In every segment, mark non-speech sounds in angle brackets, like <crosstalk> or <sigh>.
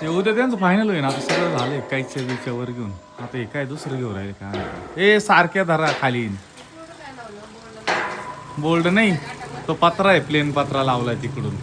ते उद्या त्यांचं फायनल होईल आता सगळं झालंय काहीच्या बिच्या वर घेऊन. आता हे काय दुसरं घेऊन राहिले काय ए सारख्या धरा खाली. बोल्ड नाही. तो पत्रा आहे प्लेन पत्रा लावलाय तिकडून.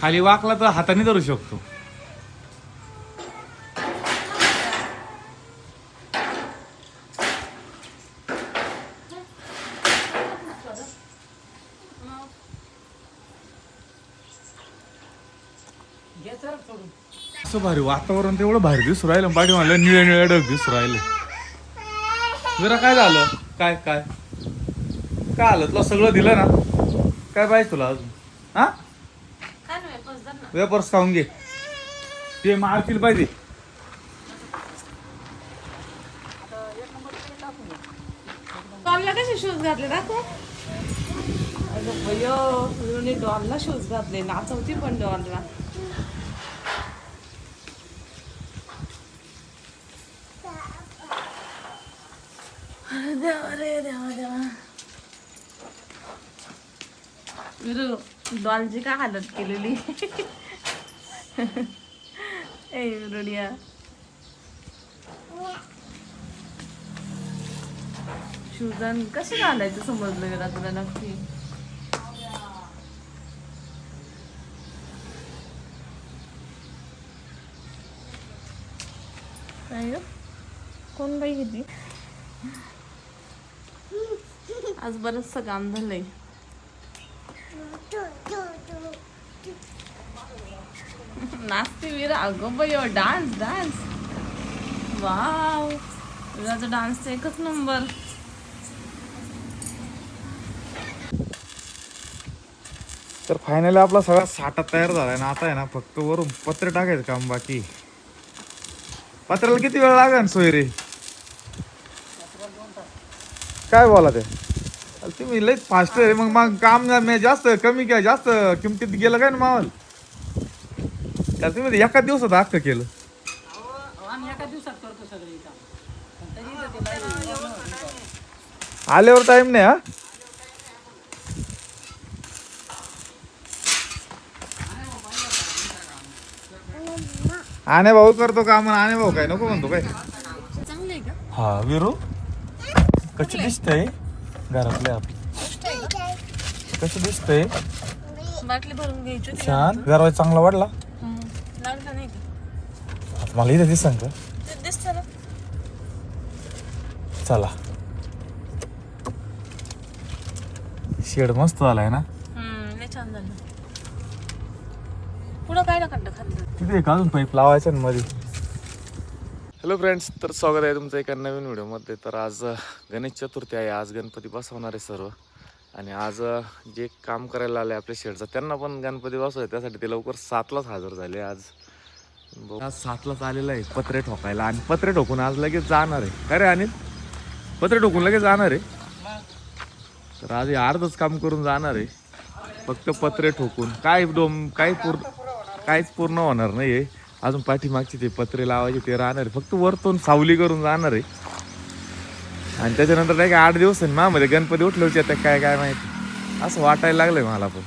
खाली वाकला तर हाताने धरू शकतो. असं भारी वातावरण तेवढं भारी दिसू राहिलं. पाठी म्हणलं निळे निळे ढग दिसू राहिले. जरा काय झालं? काय काय? काय आलं? तुला सगळं दिलं ना? काय पाहिजे तुला अजून? हा? वेपर्स खाऊन घे. ते मारतील पाहिजे. कसे शूज घातले दाखव अगं बयो रुनी डॉलला शूज घातले. नाचवती पण डॉलला. देवा रे देवा देवा. विरू डॉलची काय हालत केलेली? ए विरुडिया शूजन कसं घालायचं समजलं गेला तुला नक्की काय कोण बाई घेतली आज बरंचसं काम झालंय. नाचते विरा. अगं बाई डान्स डान्स वाव विराचा डान्स एकच नंबर तर फायनली आपला सगळा साठा तयार झालाय ना. आता आहे ना फक्त वरून पत्र टाकायचं काम बाकी. पत्राला किती वेळ लागेल सोयरे? काय बोला ते तुम्ही लयच फास्ट आहे मग मग काम ना- मी जास्त कमी काय जास्त किमतीत गेलं काय ना मावल? तर तुम्ही एका दिवसात हक्क केलं. आल्यावर टाइम नाही हा? आणे भाऊ करतो काम आणि आणे भाऊ काय नको म्हणतो काय? चांगले का? हा विरू? कसं दिसतंय? घरातले आपले. कसं दिसतंय? बाटली भरून घ्यायची होती. छान. दरवाजा चांगला वाटला हम्म. लागला नाही का? आता मला इथे दिसन का? ते दिसतं ना. चला. शेड मस्त झालाय ना? हम्म लय छान झालं. पुढं काय ना खाल्लं? किती एक अजून पाईप लावायचं ना मध्ये हॅलो फ्रेंड्स तर स्वागत आहे तुमचं एका नवीन व्हिडिओमध्ये. तर आज गणेश चतुर्थी आहे. आज गणपती बसवणार आहे सर्व. आणि आज जे काम करायला आले आपल्या शेडचं त्यांना पण गणपती बसवाय. त्यासाठी ते लवकर सातलाच हजर झाले आज. आज सातलाच आलेलं आहे. पत्रे ठोकायला. आणि पत्रे ठोकून आज लगेच जाणार आहे. काय रे अनिल? पत्रे ठोकून लगेच जाणार आहे? तर आज हे अर्धच काम करून जाणार आहे. फक्त पत्रे ठोकून. काय डोम काय पूर्ण काहीच पूर्ण होणार नाही अजून पाठीमागचे ते पत्रे लावायचे ते राहणार फक्त वरतून सावली करून जाणार आहे. आणि त्याच्यानंतर नाही का आठ दिवस आहे ना मध्ये गणपती उठले आता काय काय माहिती. असं वाटायला लागलंय मला पण.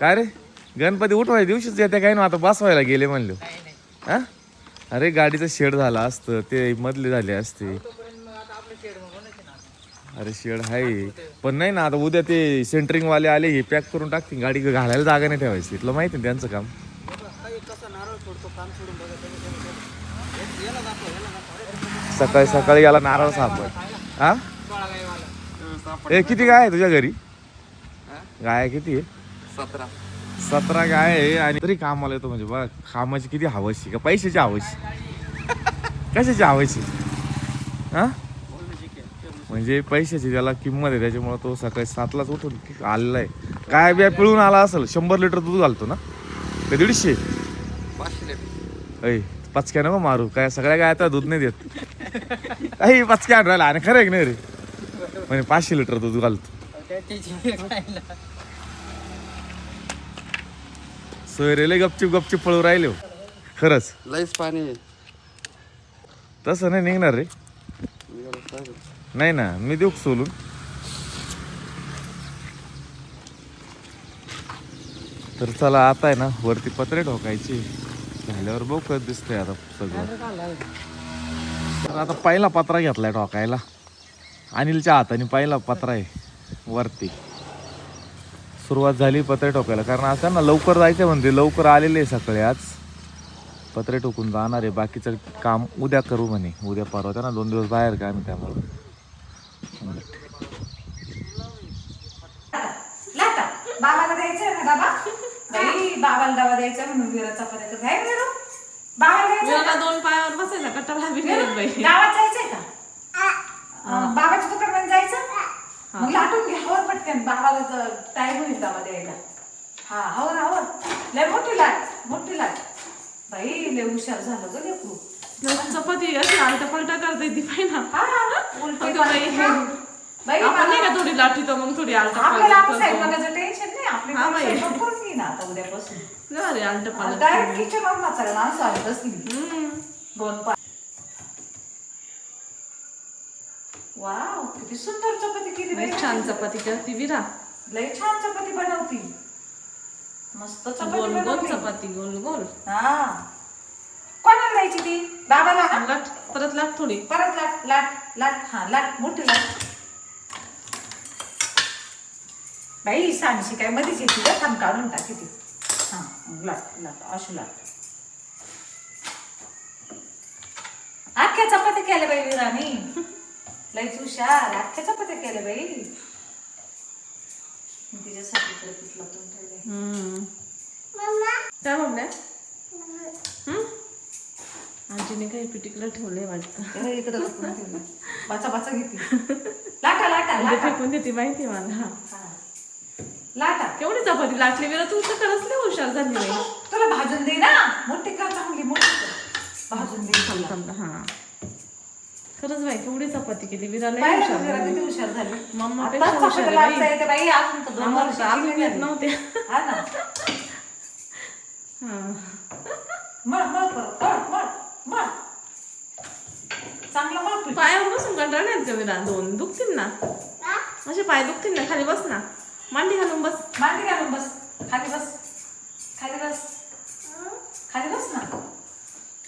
काय रे? गणपती उठवायच्या दिवशीच येते काय ना आता बसवायला गेले म्हणलो. हा? अरे गाडीचं शेड झालं असतं. ते मधले झाले असते. अरे शेड आहे पण नाही ना आता उद्या ते सेंटरिंगवाले आले हे पॅक करून टाकतील. गाडी घालायला जागा नाही ठेवायची. इथलं माहिती ना त्यांचं काम. सकाळी सकाळी याला नारळ सापड. हा? ए किती गाय आहे तुझ्या घरी? गाय किती? आहे सतरा. सतरा गाय आहे आणि तरी कामाला येतो म्हणजे बघ कामाची किती हवशी का? पैशाची हवशी कशाची हवशी हा? म्हणजे पैशाची त्याला किंमत आहे त्याच्यामुळे तो सकाळी सातलाच उठून आलेला आहे. गाय बिया पिळून आला असेल शंभर लिटर दूध घालतो ना? का दीडशे? ऐ पचक्या नको मारू. काय सगळ्या गाय आता दूध नाही देत. काही पचक्या आणून राहिला. आणि खरं आहे की नाही रे? म्हणजे पाचशे लिटर दूध घालतो सोयरेले गपचिप गपचिप पळू राहिले हो. खरंच. लईच पाणी आहे. तसं नाही निघणार रे. मी. नाही ना मी देऊ का सोलून? तर चला आता आहे ना वरती पत्रे ठोकायची. झाल्यावर बघ कसं दिसतंय आता सगळं. तर आता पहिला पत्रा घेतलाय ठोकायला अनिलच्या हाताने पहिला पत्रा आहे वरती. सुरुवात झाली पत्रे ठोकायला. कारण आता ना लवकर जायचं म्हणते. लवकर आलेले आहे सकाळी आज. पत्रे ठोकून जाणार आहे. बाकीचं काम उद्या करू म्हणे. उद्या परवा त्या ना दोन दिवस बाहेर काय आम्ही त्यामुळे. बाबाला बाई डबा द्यायचा म्हणून विराचा पर्यंत काय विरा बाबाला द्यायचं विराला दोन पायावर बसायचा बी बाई. गावात जायचंय का? अं, बाबाच्या दुकानात जायचं? मग लाटून घ्या हवर पटकन. बाबाला टाईम होईल डबा द्यायला. हा हवर हवर लय मोठी लाट मोठी लाट. बाई लय हुशार झालं ग लेकरू. चपाती अशी आलटा पलटा करता येते पाहिजे ना. हा. उलटी अगं बाई. पालटी. आपण नाही का थोडी लाठी तर मग थोडी आलटा आपल्याला टेन्शन नाही आपली हा बाई. स्वयंपाक करून आता उद्यापासून. नाही अरे आलटा पालटा डायरेक्ट किचन वर म्हातारा माणसं आली बसली हम्म. दोन वाव किती सुंदर चपाती केली लई बाई छान चपाती करते विरा. लय छान चपाती बनवती. मस्त चपाती गोल गोल बनवली. चपाती गोल गोल. हा. कोणाला द्यायची ती? बाबाला का? लाट परत लाट थोडी. परत लाट लाट लाट हा लाट मोठी लाट. बाई सांगशी काय मध्येच येते का? थांब काढून टाकी ती हा लाट लाट अशी लाट अख्ख्या चपात्या केल्या बाई विरानी. लयच हुशार अख्ख्या चपात्या केल्या बाई. तिच्यासाठी इकडे पीठ लाटून ठेवलंय. हम्म. काय म्हणल्या? आजीने काही पिटिकला ठेवलंय वाटतं. इकडे. बाचा बाचा घेते. लाटा लाटा ते लाटा. फेकून देते माहिती मला. हा. लाटा. केवढी चपाती लाटली विरा तू तर खरंच लई हुशार झाली बाई. तुला भाजून दे ना. मोठी का चांगली मोठी कर. भाजून दे हा. खरंच बाई केवढी चपाती केली विरा लई पाहिलं हुशार का जरा झाली. किती हुशार झाली. मम्मा आत्ताच पेक्षा हुशार चपात्या आहे लाटता बाई. येते बाई अजून तर दोन आम्हाला तर वर्षाची अजून नाही येत झाली. नव्हते हा ना. हा. मळ मळ परत मळ मळ मळ. चांगलं मळ पीठ. पायावर बसून कंटाळ नाही विरा? दोन दुखतील ना. असे पाय दुखतील ना खाली बस ना. मांडी घालून बस. मांडी घालून बस. खाली बस. खाली बस. खाली बस ना.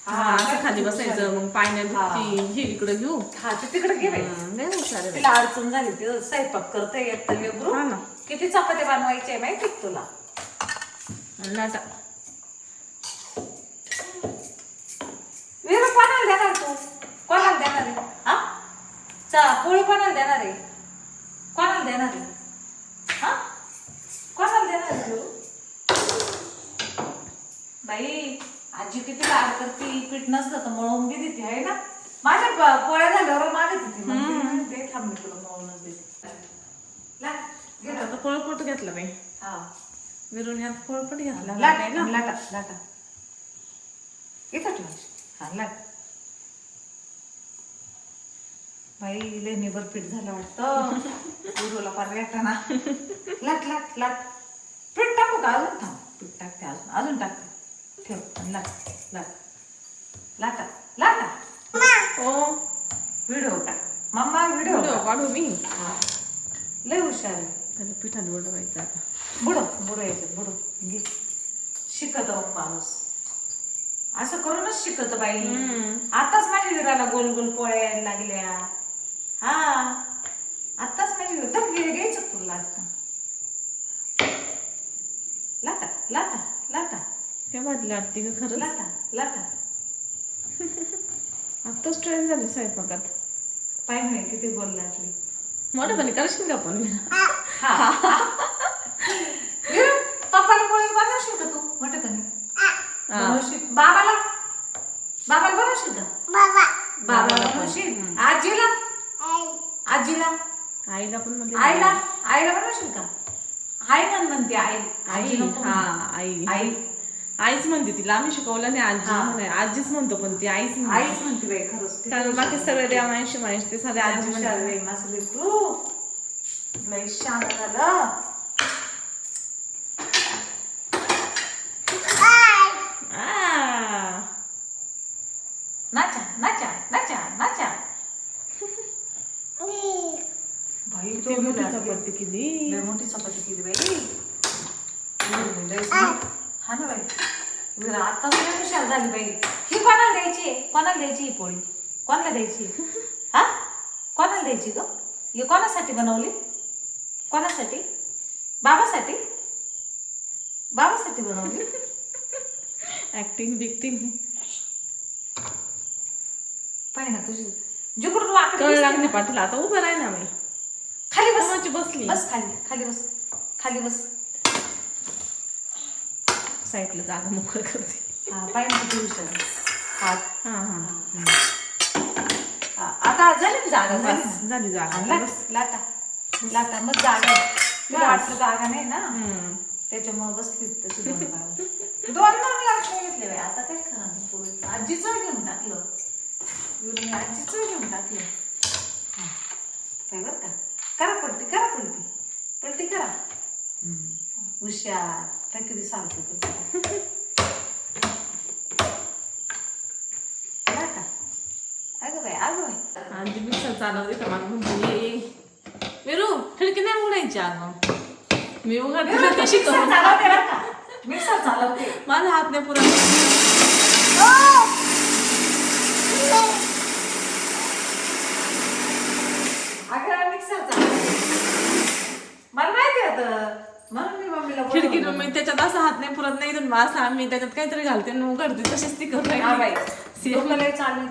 हा असं खाली बसायचं. मग नाही हा. इकडे घेऊ. हा ते तिकडे घे बाई. तिला अडचण झाली ती स्वयंपाक करते येत हा ना. किती चपात्या बनवायचे माहिती तुला? लाटा विरा कोणाला देणार तू? कोणाला देणार आहे? हा? चा पोळी कोणाला देणार आहे? कोणाला देणार आहे हा कोणाला देणार आहे तू बाई आजी लाड करते पीठ नसलं तर मळून बी देते आहे ना? माझ्या प- पोळ्या झाल्यावर मागत होती मग. ती म्हणते, थांब मी तुला मळूनच देते. लाट, घे लाट. आता घेतला बाई. हा. विरून यात पोळपट घेतला लाट. लाटा लाटा. इथं ठेव हा लाट. बाई लय निबर पीठ झालं वाटतं. <laughs> गुरुला पार ना लाट लाट लाट. पीठ टाकू का अजून? थांब. पीठ टाकते अजून. अजून टाकते. ठेव. आणि लाट लाट. लाटा लाटा. ओ व्हिडिओ का? मम्मा व्हिडिओ व्हिडिओ काढू मी. लय हुशार आहे. त्याला पिठात बुडवायचं आता. बुडो बुडो यायचं बुडो. घे. शिकत माणूस. असं करूनच शिकत बाई. आताच माझ्या विराला गोल गोल पोळ्या यायला लागल्या. हा. आताच माझी विरा तर घे घ्यायचं तुला लाटा. लाटा लाटा लाटा. काय वाटलं लाटते का खरंच. लाटा लाटा. <laughs> आत्ताच ट्रेन झाली स्वयंपाकात. पाय नाही किती गोल लाटली मोठेपणी करशील का पण? पप्पाला पोळी बनवशील का तू? मोठेपणी बनवशील. बाबाला? बाबाला बनवशील का? बाबाला बनवशील? आजीला? आजीला? आईला पण म्हणजे आईला? आईला बनवशील का? आई म्हण म्हणते आई. आई. हा. आई. आई. आईच म्हणते तिला आम्ही शिकवलं नाही आजी हा. म्हणे आजीच म्हणतो पण ती आईच म्हणते. आईच म्हणते बाई खरंच. किती कारण बाकी सगळे. देवा माहिती माहिती ते सगळे आजी हुशार बाई माझं लेकरू लय शांत झालं. आ. नाचा नाचा नाचा नाचा. बाई किती तो मोठी चपाती केली. मोठी चपाती केली बाई. हा ना बाई. आता सगळी हुशार झाली बाई. ही कोणाला द्यायची कोणाला द्यायची ही पोळी? कोणाला द्यायची हा? कोणाला द्यायची ग? ही कोणासाठी बनवली? कोणासाठी? बाबासाठी? बाबासाठी बनवली? ऍक्टिंग बिक्टिंग. पाहिजे ना तुझी. जिकडून वाकडे लागली. पाटील आता उभं राही ना मी खाली बस. बसली? बस खाली. खाली बस. खाली बस. साईडला जागा मोकळं करते. हा हात हा. हा हा, आता झाली जागा. बस? झाली जागा. लाट, लाटा मग जागा. वाटलं जागा नाही ना. त्याच्यामुळे बसली तशी दोन. दोन दोन लाट घेतले बाई. आता काय खरं पुढे आजीचं घेऊन टाकलं. युरीने आजीचं घेऊन टाकलं. काय बरं का? करा पलटी करा पलटी. पलटी करा. हुशार. काय कधी सांगते ते. अगं बाई अगं बाई आणि ती मिक्सर चालवते तर मला म्हणते. विरू खिडकी नाही उघडायची अगं मी उघडते कशी करू चालवते बरं का मिक्सर चालवते माझा हात नाही पुरा अगं मिक्सर चालवते मला माहिती होतं म्हणून मी बोलवलं. मी त्याच्यात असं हात नाही पुरत नाही इथून असं आम्ही त्याच्यात काहीतरी घालते. आणि उघडते तशीच ती हा बाई. चालू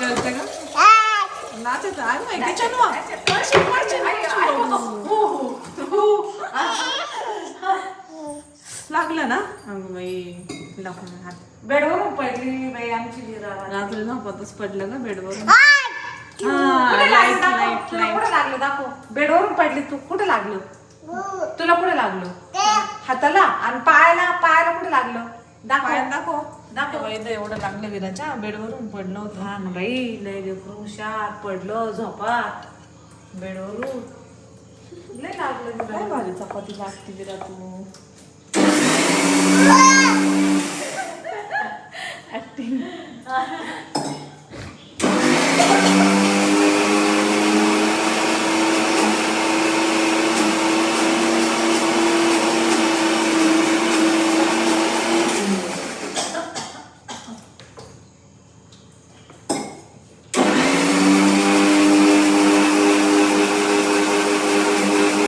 करते का? नाचत आहे माहिती हो, हो, हो. लागलं ना? अगं बाई लागलं हात बेडवरून पडली बाई आमची रात्री झोपतच पडलं का बेडवर लाइट दाखव? लाइट लाइट कुठे लागलं? दाखव. बेडवरून पडली तू. कुठे लागलं? तुला कुठे लागलं? हाताला? आणि पायाला? पायाला कुठे लागलं? दाखव. दाखव. एवढं लागलं विराच्या बेडवरून पडलं होतं. हा ना बाई लय लेकरू हुशार पडलं झोपात. बेडवरून. लय लागलं काय विरा. भारी चपाती लागते विरा तू? <laughs> ऍक्टिंग <laughs>